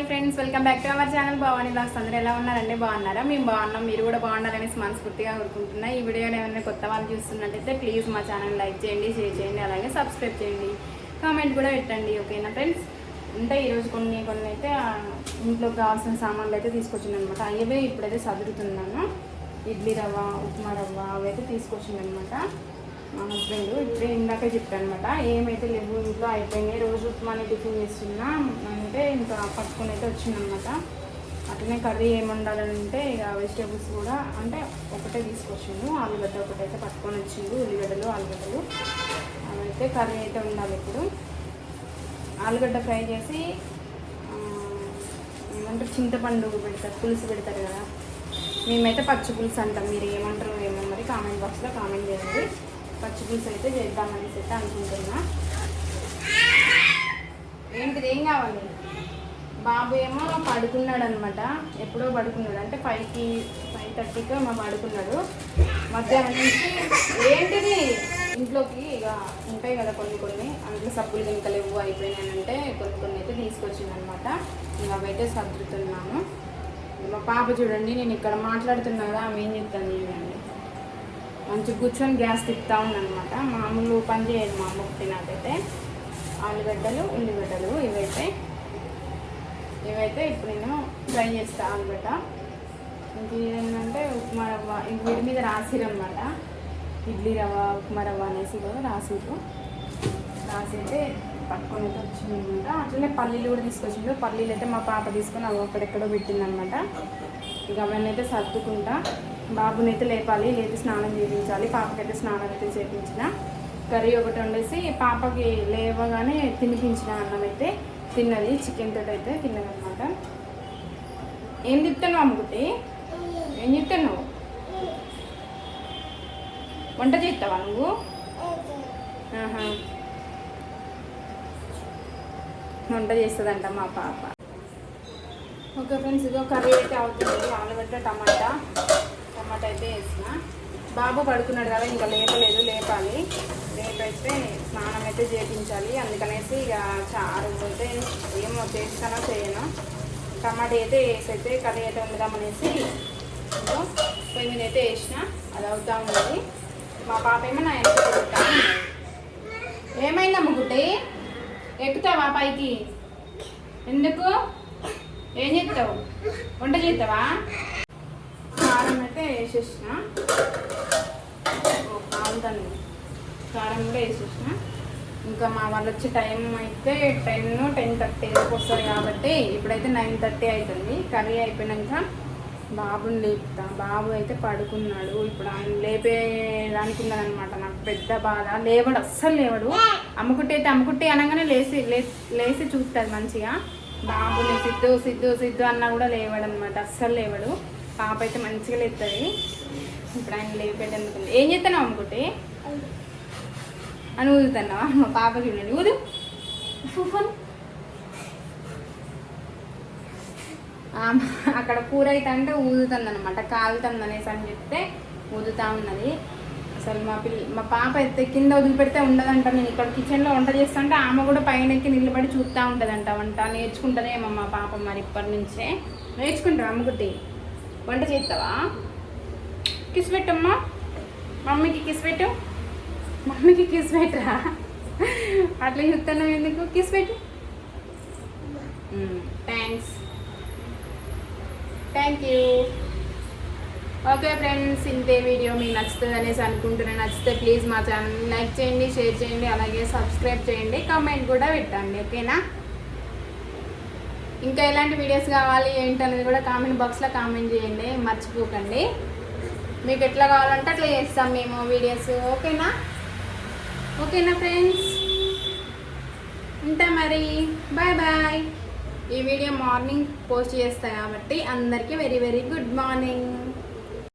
Hi friends welcome back to our channel. Bhavani blogs. అందరూ ఎలా ఉన్నారండి? బాగున్నారా? మేము బాగున్నాం. మీరు కూడా బాగున్నారనేసి మనస్ఫూర్తిగా కోరుకుంటున్నా. ఈ వీడియోని ఏమైనా కొత్త వాళ్ళు చూస్తున్నట్టయితే ప్లీజ్ మా ఛానల్ లైక్ చేయండి షేర్ చేయండి అలాగే సబ్స్క్రైబ్ చేయండి. కామెంట్ కూడా పెట్టండి ఓకేనా ఫ్రెండ్స్ అంటే ఈరోజు కొన్ని కొన్ని అయితే ఇంట్లో కావాల్సిన సామాన్లు అయితే తీసుకొచ్చిందనమాట అవే ఇప్పుడైతే సదురుతున్నాను. ఇడ్లీ రవ్వ ఉప్మా రవ్వ అవైతే అయితే తీసుకొచ్చిందనమాట మా హస్బెండ్ ఇప్పుడే ఇందాక చెప్పాను అనమాట ఏమైతే లేవు ఇంట్లో అయిపోయినాయి రోజు ఉప్మానే టిఫిన్ చేస్తున్నా అంటే ఇంకా పట్టుకొని అయితే వచ్చిందనమాట. అట్లనే కర్రీ ఏముండాలంటే ఇక వెజిటేబుల్స్ కూడా అంటే ఒకటే తీసుకొచ్చిండు ఆలుగడ్డ ఒకటైతే పట్టుకొని వచ్చిండు ఉల్లిగడ్డలు ఆలుగడ్డలు. అవైతే కర్రీ అయితే ఉండాలి ఇప్పుడు. ఆలుగడ్డ ఫ్రై చేసి ఏమంటారు చింతపండు పెడతారు పులుసు పెడతారు కదా. మేమైతే పచ్చి పులుసు అంటాం మీరు ఏమంటారు ఏమో మరి కామెంట్ బాక్స్లో కామెంట్ చేయండి. పచ్చి పులుసు అయితే చేద్దామనేసి అయితే అనుకుంటున్నా. ఏంటిది ఏం కావాలి? బాబు ఏమో పడుకున్నాడు అనమాట ఎప్పుడో పడుకున్నాడు. అంటే ఫైవ్కి ఫైవ్ థర్టీకి మా పడుకున్నాడు. మధ్యాహ్నం నుంచి ఏంటిది? ఇంట్లోకి ఇక ఉంటాయి కదా కొన్ని కొన్ని. అందులో సబ్బులు గింకలు లేవు అయిపోయినాయి అంటే కొన్ని కొన్ని అయితే తీసుకొచ్చింది అనమాట ఇంకా అవైతే సర్దుతున్నాను. మా పాప చూడండి నేను ఇక్కడ మాట్లాడుతున్నా కదా ఆమె ఏం చెప్తాను చూడండి. మంచి కూర్చొని గ్యాస్ తిప్పుతా ఉందన్నమాట. మామూలు పని చేయదు మా అమ్మ నాకైతే ఆలుగడ్డలు ఉల్లిగడ్డలు ఇవైతే. ఇవైతే ఇప్పుడు నేను ఫ్రై చేస్తా ఆలుగడ్డ. ఇంక ఏంటంటే ఉప్మా రవ్వ ఇంక వీటి మీద రాసిరు అనమాట ఇడ్లీ రవ్వ ఉప్మా రవ్వ అనేసి కూడా రాసిరు రాసి అయితే పట్టుకొని అయితే వచ్చింది అనమాట అట్లనే పల్లీలు కూడా తీసుకొచ్చిండు పల్లీలు అయితే మా పాప తీసుకొని అవి అక్కడెక్కడో పెట్టిందనమాట ఇక అవన్నీ అయితే సర్దుకుంటా. బాబునైతే లేపాలి లేపి స్నానం చేయించాలి పాపకైతే స్నానం అయితే చేయించిన కర్రీ ఒకటి వండేసి పాపకి లేవగానే తినిపించిన అన్నం అయితే తిన్నది చికెన్ తోటి అయితే తిన్నదనమాట ఏం తిప్పుతున్నావు అమ్ముకుటి ఏం చెప్తున్నావు వంట చేస్తావా నువ్వు? వంట చేస్తుందంట మా పాప. ఓకే ఫ్రెండ్స్ ఇదో కర్రీ అయితే అవుతుంది. ఆలుగడ్డ టమాటా. టమాటా అయితే వేసిన. బాబు పడుకున్నాడు కదా ఇంకా లేపలేదు లేపాలి. లేపైతే స్నానం అయితే చేయించాలి అందుకనేసి ఇక చారు పోతే ఏమో చేస్తానో చేయను. టమాటా అయితే వేసి అయితే కర్రీ అయితే వండుదామనేసి ఇంకో పొయ్యి మీద అయితే వేసిన. అది అవుతా ఉన్నది మా పాప ఏమో నా ఎంత ఏమైందమ్మ గుడ్డి? ఎక్కుతావా పైకి? ఎందుకు? ఏం చేస్తావు? వంట చేస్తావా? కారం అయితే వేసేసిన. ఓ, కారం కూడా వేసేసిన. ఇంకా మా వాళ్ళు వచ్చే టైం అయితే టెన్ టెన్ థర్టీ వస్తారు కాబట్టి ఇప్పుడైతే నైన్ థర్టీ అవుతుంది. కర్రీ అయిపోయినాక బాబుని లేపుతా. బాబు అయితే పడుకున్నాడు. ఇప్పుడు ఆయన లేపేదానికి ఉన్నదనమాట నాకు పెద్ద బాధ. లేవడు అస్సలు లేవడు. అమ్ముకుంటే అయితే అమ్ముకుంటే అనగానే లేచి లేచి చూస్తుంది మంచిగా. బాబుని సిద్ధు సిద్ధు సిద్ధు అన్నా కూడా లేవాడు అనమాట అస్సలు లేవడు. పాప అయితే మంచిగా లేస్తుంది ఇప్పుడు ఆయన లేపేటందుకు ఏం చేస్తున్నావు అమ్ముకుంటే? అని ఊదుతున్నావా? మా పాప చూడండి. ఊదు. ఫుఫన్. అక్కడ కూర అయితే అంటే ఊదుతుంది అనమాట కాలుతుంది అనేసి అని చెప్తే ఊదుతా ఉన్నది. అసలు మా పిల్ల మా పాప అయితే కింద వదిలిపెడితే ఉండదంట. నేను ఇక్కడ కిచెన్లో వంట చేస్తుంటే ఆమె కూడా పైన ఎక్కి నిలబడి చూస్తూ ఉంటుందంట. వంట నేర్చుకుంటుందేమో మా పాప మరి ఇప్పటి నుంచే. నేర్చుకుంటావా అమ్మకుట్టి వంట చేస్తావా? కిస్ పెట్టమ్మా. మమ్మీకి కిస్ పెట్టు. మమ్మీకి కిస్ పెట్టరా? అట్లా చెప్తున్నావు ఎందుకు? కిస్ పెట్టు. Thanks thank you okay friends ఇంతే వీడియో మీకు నచ్చుతుంది అనేసి అనుకుంటున్నాను నచ్చితే ప్లీజ్ మా ఛానల్ లైక్ చేయండి షేర్ చేయండి అలాగే సబ్స్క్రైబ్ చేయండి కామెంట్ కూడా పెట్టండి ఓకేనా? ఇంకా ఎలాంటి వీడియోస్ కావాలి ఏంటనేది కూడా కామెంట్ బాక్స్లో కామెంట్ చేయండి మర్చిపోకండి. మీకు ఎట్లా కావాలంటే అట్లా చేస్తాం మేము వీడియోస్ ఓకేనా? ఓకేనా ఫ్రెండ్స్? ఉంటా మరి. Bye bye. ఈ వీడియో మార్నింగ్ పోస్ట్ చేస్తా కాబట్టి అందరికీ వెరీ వెరీ గుడ్ మార్నింగ్.